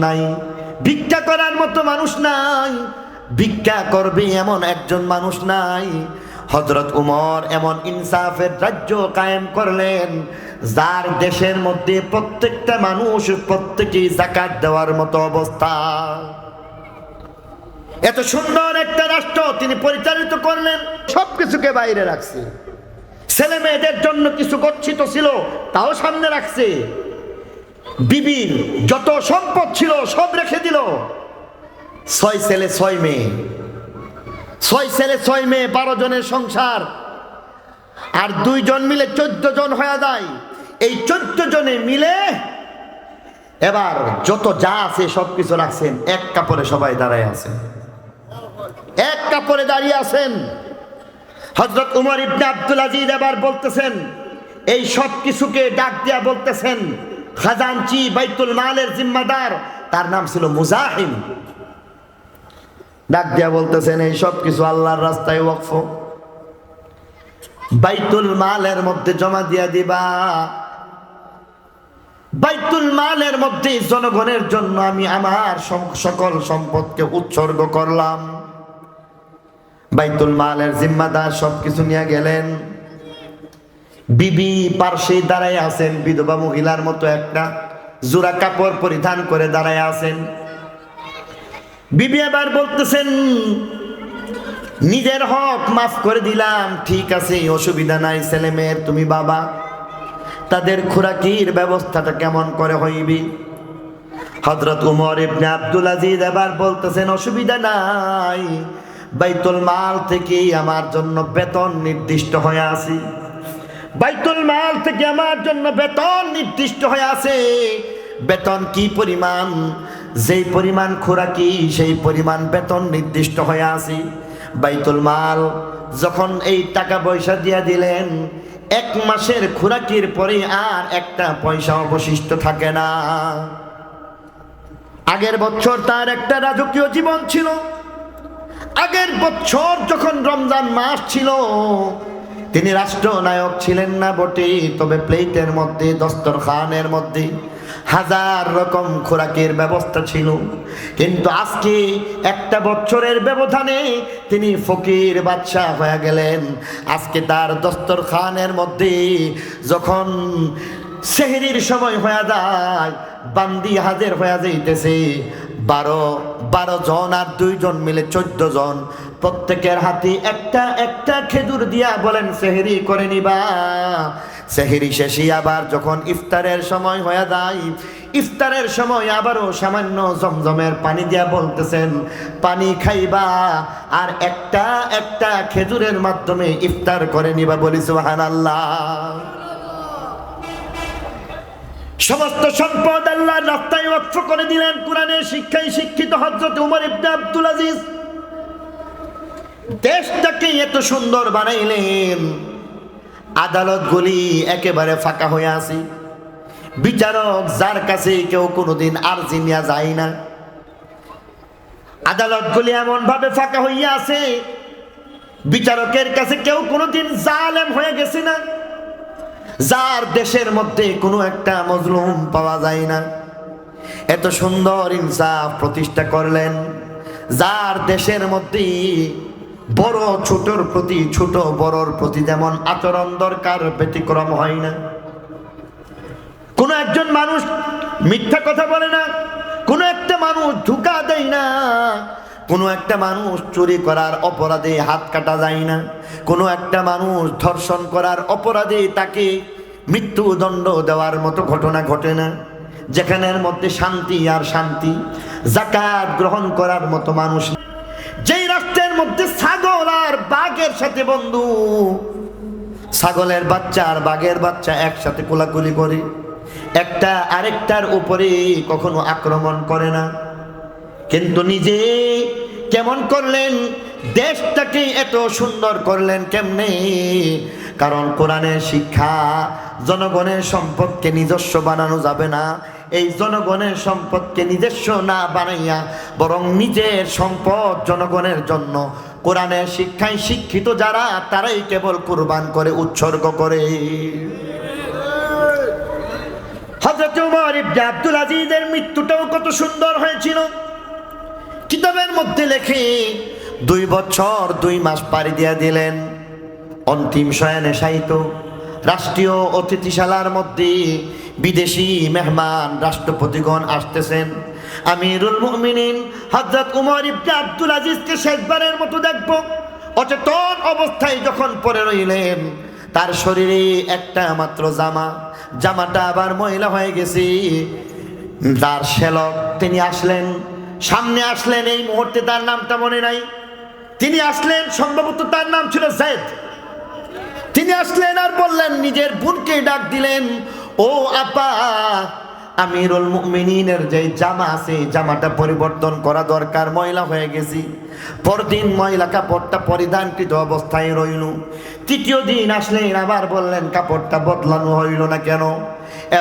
নাই। ভিক্ষা করার মতো মানুষ নাই। ভিক্ষা করবে এমন একজন মানুষ নাই। হজরত উমর এমন ইনসাফের রাজ্য কায়েম করলেন, যার দেশের মধ্যে প্রত্যেকটা মানুষ প্রত্যেকেই জাকাত দেওয়ার মতো অবস্থা। এত সুন্দর একটা রাষ্ট্র তিনি পরিচালিত করলেন। সবকিছুকে বাইরে রাখছে। ছেলে মেয়েদের জন্য কিছু গচ্ছিত ছিল, তাও সামনে রাখছে। বিবির যত সম্পদ ছিল, সব রেখে দিল। ছয় ছেলে, ছয় মেয়ে। ছয় ছেলে, ছয় মেয়ে, বারো জনের সংসার। আর দুইজন মিলে চোদ্দ জন হয়ে যায়। এই চোদ্দ জনে মিলে এবার যত যা আছে, সব কিছু রাখছেন। এক কাপড়ে সবাই দাঁড়ায় আছেন। এক কাপড়ে দাঁড়িয়ে আছেন। হজরত উমর ইবনে আব্দুল আজিজ এবার বলতেছেন, এই সব কিছুকে ডাক দিয়া বলতেছেন খাজানচি বাইতুল মালের জিম্মাদার, তার নাম ছিল মুজাহিম। ডাক দিয়া বলতেছেন, এই সব কিছু আল্লাহর রাস্তায় ওয়াকফ বাইতুল মালের মধ্যে জমা দিয়া দিবা। বাইতুল মালের মধ্যে জনগণের জন্য আমি আমার সকল সম্পদকে উৎসর্গ করলাম। বাইতুল মালের জিম্মাদার সবকিছু নিয়ে গেলেন। বিবি পার্শ্বে দাঁড়ায় আছেন, বিধবা মহিলার মতো একটা জোড়া কাপড় পরিধান করে দাঁড়ায় আছেন। বিবি এবার বলতেছেন, নিজের হক মাফ করে দিলাম, ঠিক আছে, অসুবিধা নাই, ছেলে মেয়ের, তুমি বাবা, তাদের খোরাকির ব্যবস্থাটা কেমন করে হইবি? হজরত উমর ইবনে আব্দুল আজিজ এবার বলতেছেন, অসুবিধা নাই, বাইতুল মাল থেকে আমার জন্য বেতন নির্দিষ্ট হয়ে আছে। বাইতুল মাল থেকে আমার জন্য বেতন নির্দিষ্ট হয়ে আছে। বেতন কি পরিমাণ? যেই পরিমাণ খোরাকি, সেই পরিমাণ বেতন নির্দিষ্ট হয়ে আছে। বাইতুল মাল যখন এই টাকা পয়সা দিয়া দিলেন, এক মাসের খোরাকির পরে আর একটা পয়সা অবশিষ্ট থাকে না। আগের বছর তার একটা রাজকীয় জীবন ছিল। আগের বছর যখন রমজান মাস ছিল তিনি রাষ্ট্রনায়ক ছিলেন না বটে তবে প্লেটের মধ্যে, দস্তরখানের মধ্যে হাজার রকম খোরাকের ব্যবস্থা ছিল। কিন্তু আজকে একটা বছরের ব্যবধানে তিনি ফকির বাদশাহ হয়ে গেলেন। আজকে তার দস্তরখানের মধ্যে যখন সেহরির সময় হয়ে যায়, বান্দি হাজের হয়ে যাইতেছে বারো বারো জন আর দুইজন মিলে চোদ্দ জন। প্রত্যেকের হাতে একটা একটা খেজুর দিয়া বলেন, সেহেরি করে নিবা। সেহেরি শেষে আবার যখন ইফতারের সময় হয়ে যায়, ইফতারের সময় আবারও সামান্য জমজমের পানি দিয়া বলতেছেন, পানি খাইবা আর একটা একটা খেজুরের মাধ্যমে ইফতার করে নিবা বলি সুহান আল্লাহ সমস্ত সম্পদ আল্লাহ রাস্তায় ওয়াকফ করে দিলেন কোরআনের শিক্ষায় শিক্ষিত হজরত উমর ইবনে আব্দুল আজিজ। দেশটাকে এত সুন্দর বানাইলেন আদালতগুলি একেবারে ফাঁকা হয়ে আছে। বিচারক যার কাছে কেউ কোনোদিন আর্জি নেওয়া যায় না। আদালতগুলি এমন ভাবে ফাঁকা হইয়া আছে, বিচারকের কাছে কেউ কোনোদিন জালেম হয়ে গেছে না। যার দেশের মধ্যে কোনো একটা মজলুম পাওয়া যায় না। এত সুন্দর ইনসাফ প্রতিষ্ঠা করলেন। যার দেশের মধ্যে বড় ছোটর প্রতি, ছোট বড়র প্রতি যেমন আচরণ দরকার, ব্যতিক্রম হয় না। কোনো একজন মানুষ মিথ্যা কথা বলে না, কোনো একটা মানুষ ধোকা দেয় না। কোনো একটা মানুষ চুরি করার অপরাধে হাত কাটা যায় না। কোনো একটা মানুষ ধর্ষণ করার অপরাধে তাকে মৃত্যুদণ্ড দেওয়ার মতো ঘটনা ঘটে না। যেখানের মধ্যে শান্তি আর শান্তি জাকাত গ্রহণ করার মতো মানুষ যেই রাষ্ট্রের মধ্যে ছাগল আর বাঘের সাথে বন্ধু, ছাগলের বাচ্চা আর বাঘের বাচ্চা একসাথে কোলাকুলি করে। একটা আরেকটার উপরে কখনো আক্রমণ করে না। কিন্তু নিজে কেমন করলেন? দেশটাকে এত সুন্দর করলেন কেমনে? কারণ কোরআনের শিক্ষা জনগণের সম্পদকে নিজস্ব বানানো যাবে না। এই জনগণের সম্পদকে নিজস্ব না বানাইয়া বরং নিজের সম্পদ জনগণের জন্য। কোরআনের শিক্ষায় শিক্ষিত যারা, তারাই কেবল কুরবান করে, উৎসর্গ করে। হজরত উমর ইবনে আব্দুল আজিজের মৃত্যুটাও কত সুন্দর হয়েছিল। কিতাবের মধ্যে লেখে, দুই বছর দুই মাস পাড়ি দিয়া দিলেন। অন্তিম শয়নে সাহিত্য, রাষ্ট্রীয় অতিথিশালার মধ্যে বিদেশি মেহমান রাষ্ট্রপতিগণ আসতেছেন। আমিরুল মুমিনিন হযরত উমর ইবনে আব্দুল আজিজকে শেষবারের মতো দেখব। অচেতন অবস্থায় যখন পরে রইলেন, তার শরীরে একটা মাত্র জামা। জামাটা আবার ময়লা হয়ে গেছে। তার সেলক তিনি আসলেন। সামনে আসলেন এই মুহূর্তে তার নামটা মনে নাই। তিনি আসলেন, সম্ভবত তার নাম ছিল জেদ। তিনি আসলেন আর বললেন, নিজের বোনকে ডাক দিলেন, ও আপা আমিরুল মুমিনিনের যে জামা আছে জামাটা পরিবর্তন করা দরকার, ময়লা হয়ে গেছি। পরদিন ময়লা কাপড়টা পরিধানকৃত অবস্থায় রইল। তৃতীয় দিন আসলেন, আবার বললেন, কাপড়টা বদলানো হইল না কেন?